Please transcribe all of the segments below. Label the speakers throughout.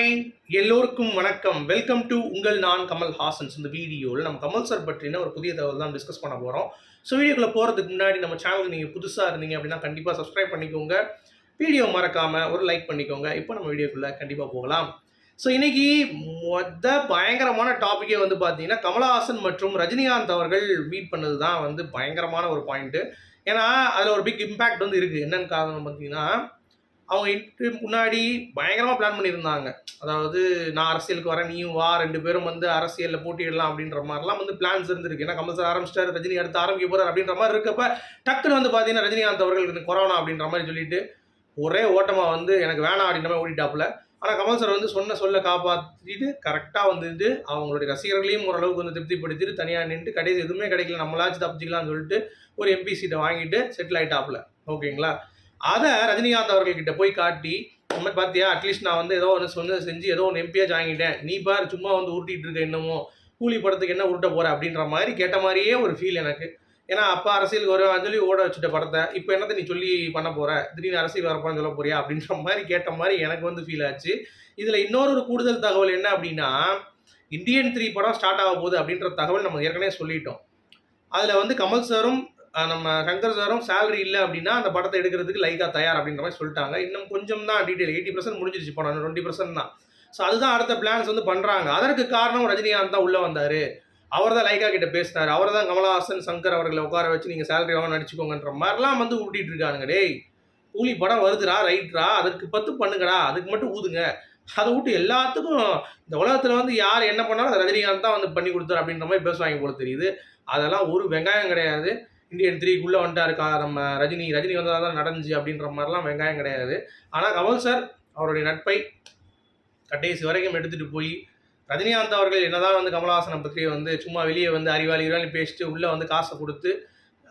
Speaker 1: Hi எல்லோருக்கும் வணக்கம். Welcome to உங்கள் நான் கமல் ஹாசன்ஸ். இந்த வீடியோவில் நம்ம கமல் சார் பற்றின ஒரு புதிய தகவல் தான் டிஸ்கஸ் பண்ண போகிறோம் ஸோ வீடியோக்குள்ளே போகிறதுக்கு முன்னாடி நம்ம சேனலுக்கு நீங்கள் புதுசாக இருந்தீங்க அப்படின்னா கண்டிப்பாக சப்ஸ்கிரைப் பண்ணிக்கோங்க. வீடியோ மறக்காமல் ஒரு லைக் பண்ணிக்கோங்க. இப்போ நம்ம வீடியோக்குள்ளே கண்டிப்பாக போகலாம். ஸோ இன்னைக்கு மொத்த பயங்கரமான டாப்பிக்கே வந்து பார்த்தீங்கன்னா கமலஹாசன் மற்றும் ரஜினிகாந்த் அவர்கள் மீட் பண்ணது தான் வந்து பயங்கரமான ஒரு பாயிண்ட்டு ஏன்னா அதில் ஒரு பிக் இம்பேக்ட் வந்து இருக்குது என்னென்னு காரணம் பார்த்தீங்கன்னா அவங்க இன்டர்வியூ முன்னாடி பயங்கரமாக பிளான் பண்ணியிருந்தாங்க. அதாவது நான் அரசியலுக்கு வரேன் நீயும் வா ரெண்டு பேரும் வந்து அரசியலில் போட்டியிடலாம் அப்படின்ற மாதிரிலாம் வந்து பிளான்ஸ் இருந்திருக்கு. ஏன்னா கமல் சார் ஆரம்பிச்சிட்டாரு ரஜினி அடுத்து ஆரம்பிக்க போகிறார் அப்படின்ற மாதிரி இருக்கப்ப டக்குன்னு வந்து பார்த்தீங்கன்னா ரஜினிகாந்த் அவர்களுக்கு கொரோனா அப்படின்ற மாதிரி சொல்லிட்டு ஒரே ஓட்டமாக வந்து எனக்கு வேணாம் அப்படின்ற மாதிரி ஓடிட்டாப்புல. ஆனால் கமல் சார் வந்து சொன்ன சொல்ல காப்பாற்றிட்டு கரெக்டாக வந்துட்டு அவங்களுடைய ரசிகர்களையும் ஓரளவுக்கு வந்து திருப்திப்படுத்திட்டு தனியாக நின்று கடைசி எதுவுமே கிடைக்கல நம்மளாச்சும் தப்பிச்சிக்கலாம்னு சொல்லிட்டு ஒரு எம்பி சீட்டை வாங்கிட்டு செட்டில் ஆயிட்டாப்புல. ஓகேங்களா? அதை ரஜினிகாந்த் அவர்கள்கிட்ட போய் காட்டி உண்மை பார்த்தியா அட்லீஸ்ட் நான் வந்து ஏதோ ஒன்று சொன்னது செஞ்சு ஏதோ ஒன்று எம்பியாக வாங்கிட்டேன் நீ பார் சும்மா வந்து உருட்டிகிட்டு இருக்க என்னமோ கூலி படத்துக்கு என்ன உருட்ட போகிற அப்படின்ற மாதிரி கேட்ட மாதிரியே ஒரு ஃபீல் எனக்கு. ஏன்னா அப்பா அரசியலுக்கு வருவான்னு சொல்லி ஓட வச்சுட்ட படத்தை இப்போ என்னத்தை நீ சொல்லி பண்ண போகிற திடீர்னு அரசியல் வரப்பான்னு சொல்ல போறியா? அப்படின்ற மாதிரி கேட்ட மாதிரி எனக்கு வந்து ஃபீல் ஆச்சு. இதில் இன்னொரு ஒரு கூடுதல் தகவல் என்ன அப்படின்னா இந்தியன் த்ரீ படம் ஸ்டார்ட் ஆக போகுது அப்படின்ற தகவல் நம்ம ஏற்கனவே சொல்லிட்டோம். அதில் வந்து கமல் சாரும் நம்ம சங்கர் சாரும் சேலரி இல்லை அப்படின்னா அந்த படத்தை எடுக்கிறதுக்கு லைக்கா தயார் அப்படின்ற மாதிரி சொல்லிட்டாங்க. இன்னும் கொஞ்சம் தான் டீட்டெயில் எயிட்டி பர்சன்ட் முடிஞ்சிருச்சு படம். டுவெண்ட்டி பர்சன்ட் தான். ஸோ அதுதான் அடுத்த பிளான்ஸ் வந்து பண்ணுறாங்க அதற்கு காரணம் ரஜினிகாந்த் தான் உள்ளே வந்தார். அவர் தான் லைக்கா கிட்ட பேசினார். அவர் தான் கமலஹாசன் சங்கர் அவர்களை உட்கார வச்சு நீங்கள் சேலரி வாங்க நடிச்சுக்கோங்கன்ற மாதிரிலாம் வந்து ஊட்டிட்டு இருக்கானுங்க. டேய் கூலி படம் வருதுடா ரைட்ரா? அதற்கு பத்து பண்ணுங்கடா. அதுக்கு மட்டும் ஊதுங்க. அதை விட்டு எல்லாத்துக்கும் இந்த உலகத்தில் வந்து யார் என்ன பண்ணாலும் ரஜினிகாந்த் தான் வந்து பண்ணி கொடுத்தாரு அப்படின்ற மாதிரி பேசுவாங்க போல தெரியுது. அதெல்லாம் ஒரு வெங்காயம் கிடையாது. இந்தியன் த்ரீக்குள்ளே வந்துட்டாரு கா நம்ம ரஜினி ரஜினி வந்ததாக தான் நடந்துச்சு அப்படின்ற மாதிரிலாம் வெங்காயம் கிடையாது. ஆனால் கமல் சார் அவருடைய நட்பை கடைசி வரைக்கும் எடுத்துகிட்டு போய் ரஜினிகாந்த் அவர்கள் என்னதான் வந்து கமலஹாசனை பற்றி வந்து சும்மா வெளியே வந்து அறிவாளி அறிவாளி பேசிட்டு உள்ளே வந்து காசை கொடுத்து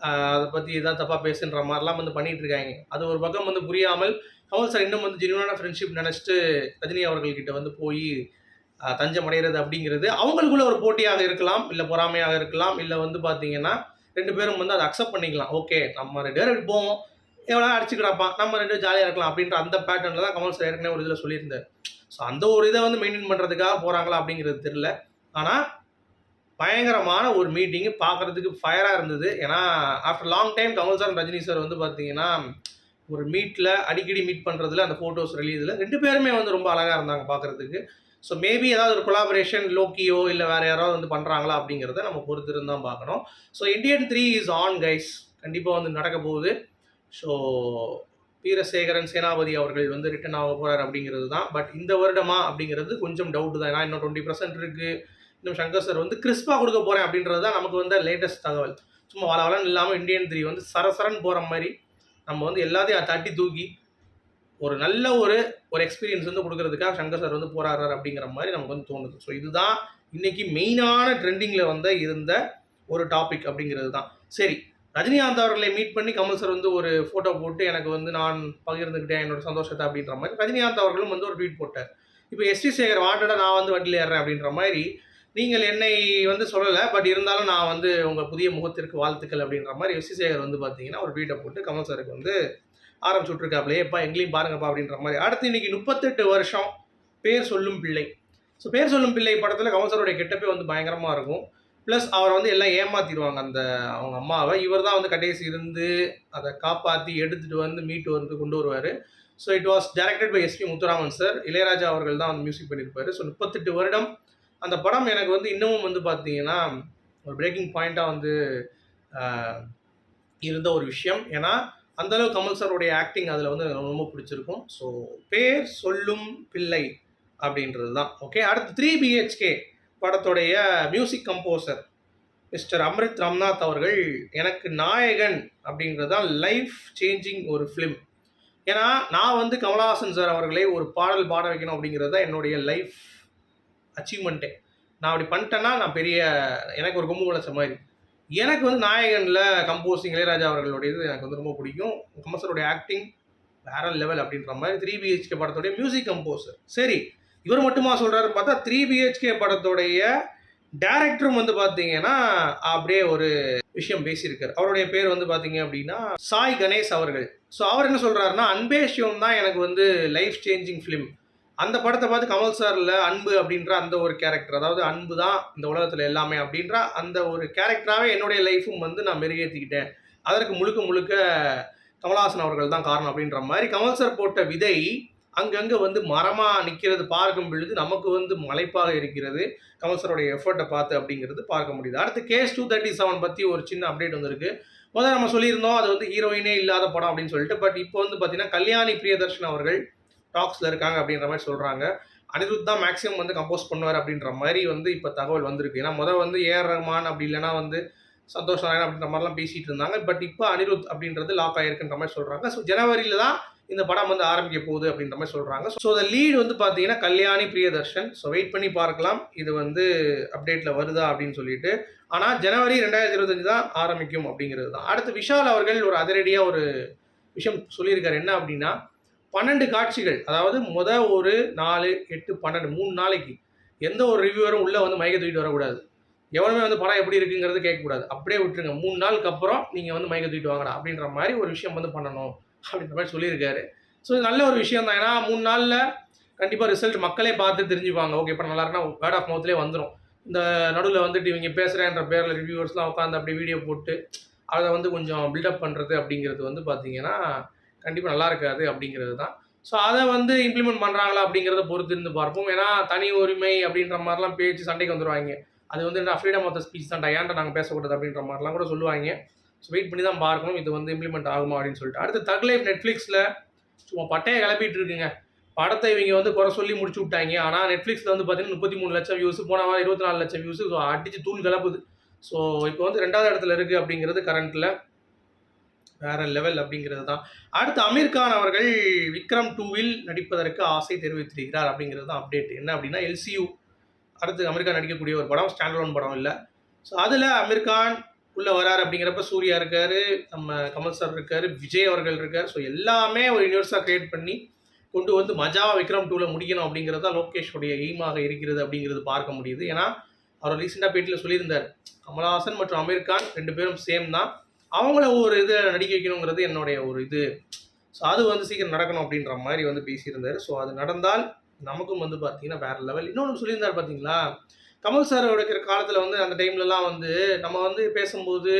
Speaker 1: அதை பற்றி இதான் தப்பாக பேசுன்ற மாதிரிலாம் வந்து பண்ணிகிட்ருக்காங்க இருக்காங்க. அது ஒரு பக்கம் வந்து புரியாமல் கமல் சார் இன்னும் வந்து ஜென்யூனான ஃப்ரெண்ட்ஷிப் நினச்சிட்டு ரஜினி அவர்கள்கிட்ட வந்து போய் தஞ்சம் அடைகிறது அப்படிங்கிறது அவங்களுக்குள்ள ஒரு போட்டியாக இருக்கலாம் இல்லை பொறாமையாக இருக்கலாம் இல்லை வந்து பார்த்தீங்கன்னா ரெண்டு பேரும் வந்து அதை அக்செப்ட் பண்ணிக்கலாம். ஓகே நம்ம ரெண்டு பேரும் போவோம். எவ்வளோ அடிச்சுக்கிடப்பா? நம்ம ரெண்டு ஜாலியாக இருக்கலாம் அப்படின்ற அந்த பேட்டர்னில் தான் கமல் சார் ஏற்கனவே ஒரு இதில் சொல்லியிருந்தார். ஸோ அந்த ஒரு இதை வந்து மெயின்டைன் பண்ணுறதுக்காக போகிறாங்களா அப்படிங்கிறது தெரில ஆனால் பயங்கரமான ஒரு மீட்டிங்கு பார்க்குறதுக்கு ஃபயராக இருந்தது. ஏன்னா after long time Kamal sir Rajini sir வந்து பார்த்தீங்கன்னா ஒரு மீட்டில் அடிக்கடி மீட் பண்ணுறதுல அந்த ஃபோட்டோஸ் ரிலீஸில் ரெண்டு பேருமே வந்து ரொம்ப அழகாக இருந்தாங்க பார்க்குறதுக்கு ஸோ மேபி ஏதாவது ஒரு கொலாபரேஷன் லோக்கியோ இல்லை வேறு யாராவது வந்து பண்ணுறாங்களா அப்படிங்கிறத நம்ம பொறுத்திருந்து தான் பார்க்கணும். So Indian three is on guys கண்டிப்பாக வந்து நடக்க போகுது. ஸோ வீரசேகரன் சேனாபதி அவர்கள் வந்து ரிட்டன் ஆக போகிறார் அப்படிங்கிறது தான். பட் இந்த வருடமா அப்படிங்கிறது கொஞ்சம் டவுட் தான். ஏன்னா இன்னும் டுவெண்ட்டி பர்சன்ட் இருக்குது இன்னும் சங்கர் சார் வந்து கிறிஸ்பாக கொடுக்க போகிறேன் அப்படின்றது தான் நமக்கு வந்து லேட்டஸ்ட் தகவல். சும்மா வள வளன் இல்லாமல் இந்தியன் த்ரீ வந்து சரசரன் போகிற மாதிரி நம்ம வந்து எல்லாத்தையும் தட்டி தூக்கி ஒரு நல்ல ஒரு ஒரு எக்ஸ்பீரியன்ஸ் வந்து கொடுக்கறதுக்காக சங்கர் சார் வந்து போராடுறாரு அப்படிங்கிற மாதிரி நமக்கு வந்து தோணுது. ஸோ இதுதான் இன்னைக்கு மெயினான ட்ரெண்டிங்கில் வந்து இருந்த ஒரு டாபிக் அப்படிங்கிறது தான். சரி ரஜினிகாந்த் அவர்களை மீட் பண்ணி கமல் சார் வந்து ஒரு ஃபோட்டோ போட்டு எனக்கு வந்து நான் பகிர்ந்துக்கிட்டேன் என்னோட சந்தோஷத்தை அப்படின்ற மாதிரி ரஜினிகாந்த் அவர்களும் வந்து ஒரு ட்வீட் போட்டார். இப்போ எஸ்டி சேகர் வாண்டடாக நான் வந்து வண்டியில் ஏறுறேன் அப்படின்ற மாதிரி நீங்கள் என்னை வந்து சொல்லலை பட் இருந்தாலும் நான் வந்து உங்கள் புதிய முகத்திற்கு வாழ்த்துக்கள் அப்படின்ற மாதிரி எஸ்டி சேகர் வந்து பார்த்தீங்கன்னா ஒரு ட்வீட்டை போட்டு கமல் சாருக்கு வந்து ஆரம்பிச்சு விட்ருக்காப்லையே எப்பா எங்களையும் பாருங்கப்பா அப்படின்ற மாதிரி. அடுத்து இன்னைக்கு முப்பத்தெட்டு வருஷம் பேர் சொல்லும் பிள்ளை. ஸோ பேர் சொல்லும் பிள்ளை படத்தில் கவுன்சருடைய கெட்டப்பே வந்து பயங்கரமாக இருக்கும். ப்ளஸ் அவரை வந்து எல்லாம் ஏமாத்திடுவாங்க அந்த அவங்க அம்மாவை. இவர் தான் வந்து கடைசி இருந்து அதை காப்பாற்றி எடுத்துகிட்டு வந்து மீட்டு வந்து கொண்டு வருவார். So it was directed by SP Muthuraman sir Ilaiyaraaja அவர்கள் தான் வந்து மியூசிக் பண்ணியிருப்பார். ஸோ முப்பத்தெட்டு வருடம். அந்த படம் எனக்கு வந்து இன்னமும் வந்து பார்த்தீங்கன்னா ஒரு பிரேக்கிங் பாயிண்ட்டாக வந்து இருந்த ஒரு விஷயம். ஏன்னா அந்தளவு கமல் சாருடைய ஆக்டிங் அதில் வந்து எனக்கு ரொம்ப பிடிச்சிருக்கும். ஸோ பேர் சொல்லும் பிள்ளை அப்படின்றது தான். ஓகே அடுத்து த்ரீ பிஹெச்கே படத்துடைய music composer mister Amrit Ramnath அவர்கள் எனக்கு நாயகன் அப்படின்றது தான் லைஃப் சேஞ்சிங் ஒரு ஃபிலிம் ஏன்னா நான் வந்து கமலஹாசன் சார் அவர்களை ஒரு பாடல் பாட வைக்கணும் அப்படிங்கிறது தான் என்னுடைய லைஃப் அச்சீவ்மெண்ட்டே நான் அப்படி பண்ணிட்டேன்னா நான் பெரிய எனக்கு ஒரு கும்பு முளைச்ச மாதிரி எனக்கு வந்து நாயகனில் கம்போசிங் இளையராஜா அவர்களுடையது எனக்கு வந்து ரொம்ப பிடிக்கும். கமல்சருடைய ஆக்டிங் வேற லெவல் அப்படின்ற மாதிரி த்ரீ பிஹெச்கே படத்துடைய மியூசிக் கம்போசர் சரி இவர் மட்டுமா சொல்கிறாருன்னு பார்த்தா த்ரீ பிஹெச்கே படத்துடைய டேரக்டரும் வந்து பார்த்தீங்கன்னா அப்படியே ஒரு விஷயம் பேசியிருக்காரு. அவருடைய பேர் வந்து பார்த்தீங்க அப்படின்னா சாய் கணேஷ் அவர்கள். ஸோ அவர் என்ன சொல்கிறாருன்னா அன்பே சிவம் தான் எனக்கு வந்து லைஃப் சேஞ்சிங் ஃபிலிம் அந்த படத்தை பார்த்து கமல் சாரில் அன்பு அப்படின்ற அந்த ஒரு கேரக்டர் அதாவது அன்பு தான் இந்த உலகத்தில் எல்லாமே அப்படின்ற அந்த ஒரு கேரக்டராகவே என்னுடைய லைஃப்பும் வந்து நான் மெருகேற்றிக்கிட்டேன் அதற்கு முழுக்க முழுக்க கமல்ஹாசன் அவர்கள் தான் காரணம் அப்படின்ற மாதிரி கமல் சார் போட்ட விதை அங்கங்கே வந்து மரமாக நிற்கிறது பார்க்கும் பொழுது நமக்கு வந்து மலைப்பாக இருக்கிறது. கமல் சாரோடைய எஃபர்ட்டை பார்த்து அப்படிங்கிறது பார்க்க முடியுது. அடுத்து கேஸ் டூ தேர்ட்டி செவன் பற்றி ஒரு சின்ன அப்டேட் வந்திருக்கு. முதல்ல நம்ம சொல்லியிருந்தோம் அது வந்து ஹீரோயினே இல்லாத படம் அப்படின்னு சொல்லிட்டு பட் இப்போ வந்து பார்த்தீங்கன்னா கல்யாணி பிரியதர்ஷன் அவர்கள் டாக்ஸில் இருக்காங்க அப்படின்ற மாதிரி சொல்கிறாங்க அனிருத் தான் மேக்ஸிமம் வந்து கம்போஸ் பண்ணுவார் அப்படின்ற மாதிரி வந்து இப்போ தகவல் வந்திருக்கு. ஏன்னா முதல் வந்து ஏஆர் ரஹ்மான் அப்படி இல்லைனா வந்து சந்தோஷ் நாராயண் அப்படின்ற மாதிரிலாம் பேசிகிட்டு இருந்தாங்க. பட் இப்போ அனிருத் அப்படின்றது லாக் ஆகிருக்குன்ற மாதிரி சொல்கிறாங்க ஸோ ஜனவரியில் தான் இந்த படம் வந்து ஆரம்பிக்க போகுது அப்படின்ற மாதிரி சொல்கிறாங்க ஸோ அந்த லீடு வந்து பார்த்தீங்கன்னா கல்யாணி பிரியதர்ஷன். ஸோ வெயிட் பண்ணி பார்க்கலாம். இது வந்து அப்டேட்டில் வருதா அப்படின்னு சொல்லிட்டு. ஆனால் ஜனவரி ரெண்டாயிரத்தி இருபத்தஞ்சு தான் ஆரம்பிக்கும் அப்படிங்கிறது தான். அடுத்து விஷால் அவர்கள் ஒரு அதிரடியாக ஒரு விஷயம் சொல்லியிருக்காரு. என்ன அப்படின்னா பன்னெண்டு காட்சிகள் அதாவது முத ஒரு நாலு எட்டு பன்னெண்டு மூணு நாளைக்கு எந்த ஒரு ரிவ்யூவரும் உள்ளே வந்து மயக்க தூக்கிட்டு வரக்கூடாது. எவனுமே வந்து படம் எப்படி இருக்குங்கிறது கேட்கக்கூடாது. அப்படியே விட்டுருங்க. மூணு நாளுக்கு அப்புறம் நீங்கள் வந்து மயக்க தூக்கிட்டு வாங்கடா அப்படின்ற மாதிரி ஒரு விஷயம் வந்து பண்ணணும் அப்படின்ற மாதிரி சொல்லியிருக்காரு. ஸோ இது நல்ல ஒரு விஷயம் தான். ஏன்னா மூணு நாளில் கண்டிப்பாக ரிசல்ட் மக்களே பார்த்து தெரிஞ்சுப்பாங்க. ஓகே இப்போ நல்லா இருக்குன்னா வேர்ட் ஆஃப் மவுத்லேயே வந்துடும் இந்த நடுவில் வந்துட்டு இவங்க பேசுகிறேன்ற பேரில் ரிவ்யூவர்ஸ்லாம் உட்காந்து அப்படியே வீடியோ போட்டு அதை வந்து கொஞ்சம் பில்டப் பண்ணுறது அப்படிங்கிறது வந்து பார்த்தீங்கன்னா கண்டிப்பாக நல்லா இருக்காது அப்படிங்கிறது தான். ஸோ அதை வந்து இம்ப்ளிமெண்ட் பண்ணுறாங்களா அப்படிங்கிறத பொறுத்து இருந்து பார்ப்போம். ஏன்னா தனி உரிமை அப்படின்ற மாதிரிலாம் பேச்சு சண்டைக்கு வந்துடுவாங்க அது வந்து என்ன ஃப்ரீடம் ஆஃப் த ஸ்பீச் தான். ஏன்டா நாங்கள் பேசக்கூடாது அப்படின்ற மாதிரிலாம் கூட சொல்லுவாங்க. ஸோ வெயிட் பண்ணி தான் பார்க்கணும். இது வந்து இம்ப்ளிமெண்ட் ஆகுமா அப்படின்னு சொல்லிட்டு. அடுத்து தக் லைஃப் நெட்ஃப்ளிக்ஸில் சும்மா பட்டையை கிளப்பிட்டு இருக்குங்க. படத்தை இவங்க வந்து குறை சொல்லி முடிச்சு விட்டாங்க. ஆனால் நெட்ஃப்ளிக்ஸில் வந்து பார்த்தீங்கன்னா முப்பத்தி மூணு லட்சம் வியூஸ் போன வாரம் இருபத்தி நாலு லட்சம் வியூஸ் ஸோ அடிச்சு தூள் கிளப்புது. ஸோ இப்போ வந்து ரெண்டாவது இடத்துல இருக்குது அப்படிங்கிறது கரண்ட்டில் வேற லெவல் அப்படிங்கிறது தான். அடுத்து அமீர் கான் அவர்கள் விக்ரம் டூவில் நடிப்பதற்கு ஆசை தெரிவித்திருக்கிறார் அப்படிங்கிறது தான் அப்டேட் என்ன அப்படின்னா எல்சியூ அடுத்து அமீர்கான் நடிக்கக்கூடிய ஒரு படம் ஸ்டாண்டலோன் படம் இல்லை. ஸோ அதில் அமீர் கான் உள்ளே வராரு அப்படிங்கிறப்ப சூர்யா இருக்காரு நம்ம கமல் சார் இருக்காரு விஜய் அவர்கள் இருக்கார். ஸோ எல்லாமே ஒரு யூனிவர்ஸாக கிரியேட் பண்ணி கொண்டு வந்து மஜாவா விக்ரம் டூவில் முடிக்கணும் அப்படிங்கிறது தான் லோகேஷோடைய எய்மாக இருக்கிறது அப்படிங்கிறது பார்க்க முடியுது. ஏன்னா அவர் ரீசெண்டாக பேட்டியில் சொல்லியிருந்தார் கமல்ஹாசன் மற்றும் அமீர் கான் ரெண்டு பேரும் சேம் தான். அவங்கள ஒரு இது நடிக்க வைக்கணுங்கிறது என்னுடைய ஒரு இது. ஸோ அது வந்து சீக்கிரம் நடக்கணும் அப்படின்ற மாதிரி வந்து பேசியிருந்தார். ஸோ அது நடந்தால் நமக்கும் வந்து பார்த்தீங்கன்னா வேற லெவல் இன்னொன்று சொல்லியிருந்தார் பார்த்தீங்களா? கமல் சார் இருக்கிற காலத்தில் வந்து அந்த டைம்லலாம் வந்து நம்ம வந்து பேசும்போது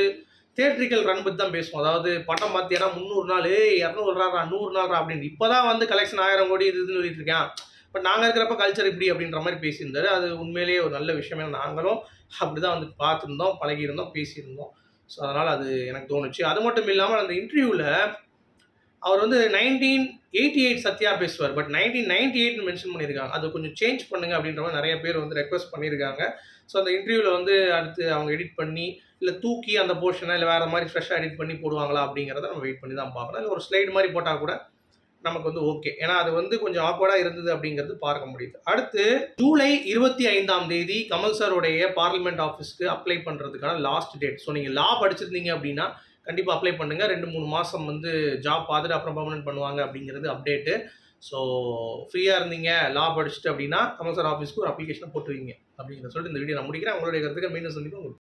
Speaker 1: தேட்ரிக்கல் ரன் பற்றி தான் பேசுவோம். அதாவது படம் பார்த்தீங்கன்னா முந்நூறு நாள் இரநூறு நாள் நூறு நாள் அப்படின்னு. இப்போ தான் வந்து கலெக்ஷன் ஆயிரம் கோடி இதுன்னு சொல்லிட்டு இருக்கேன். பட் நாங்கள் இருக்கிறப்ப கல்ச்சர் இப்படி அப்படின்ற மாதிரி பேசியிருந்தாரு. அது உண்மையிலேயே ஒரு நல்ல விஷயமே. நாங்களும் அப்படி தான் வந்து பார்த்துருந்தோம் பழகியிருந்தோம் பேசியிருந்தோம். ஸோ அதனால் அது எனக்கு தோணுச்சு. அது மட்டும் இல்லாமல் அந்த இன்டர்வியூவில் அவர் வந்து நைன்டீன் எயிட்டி எயிட் சத்யா பேசுவார். பட் நைன்டீன் நைன்டி எயிட்னு மென்ஷன் பண்ணியிருக்காங்க. அது கொஞ்சம் சேஞ்ச் பண்ணுங்க அப்படின்ற மாதிரி நிறைய பேர் வந்து ரெக்வஸ்ட் பண்ணியிருக்காங்க. ஸோ அந்த இன்டர்வியூவில் வந்து அடுத்து அவங்க எடிட் பண்ணி இல்லை தூக்கி அந்த போர்ஷனை இல்லை வேறு மாதிரி ஃப்ரெஷ்ஷாக எடிட் பண்ணி போடுவாங்களா அப்படிங்கிறத நம்ம வெயிட் பண்ணி தான் பார்க்கணும். இல்லை ஒரு ஸ்லைடு மாதிரி போட்டால் கூட நமக்கு வந்து ஓகே ஏன்னா அது வந்து கொஞ்சம் ஆக்வர்டாக இருந்தது அப்படிங்கிறது பார்க்க முடியுது. அடுத்து ஜூலை இருபத்தி ஐந்தாம் தேதி கமல் சாருடைய பார்லிமெண்ட் ஆஃபீஸ்க்கு அப்ளை பண்ணுறதுக்கான லாஸ்ட் டேட் ஸோ நீங்கள் லா படிச்சிருந்தீங்க அப்படின்னா கண்டிப்பாக அப்ளை பண்ணுங்கள் ரெண்டு மூணு மாதம் வந்து ஜாப் பார்த்துட்டு அப்புறம் பர்மனெண்ட் பண்ணுவாங்க அப்படிங்கிறது அப்டேட்டு ஸோ ஃப்ரீயாக இருந்தீங்க லா படிச்சுட்டு அப்படின்னா கமல் சார் ஆஃபீஸ்க்கு ஒரு அப்ளிகேஷனை போட்டுருவீங்க அப்படிங்கிறத சொல்லிட்டு இந்த வீடியோ நான் முடிக்கிறேன். உங்களுடைய கருத்துக்கு மீண்டும் சந்திப்போம்.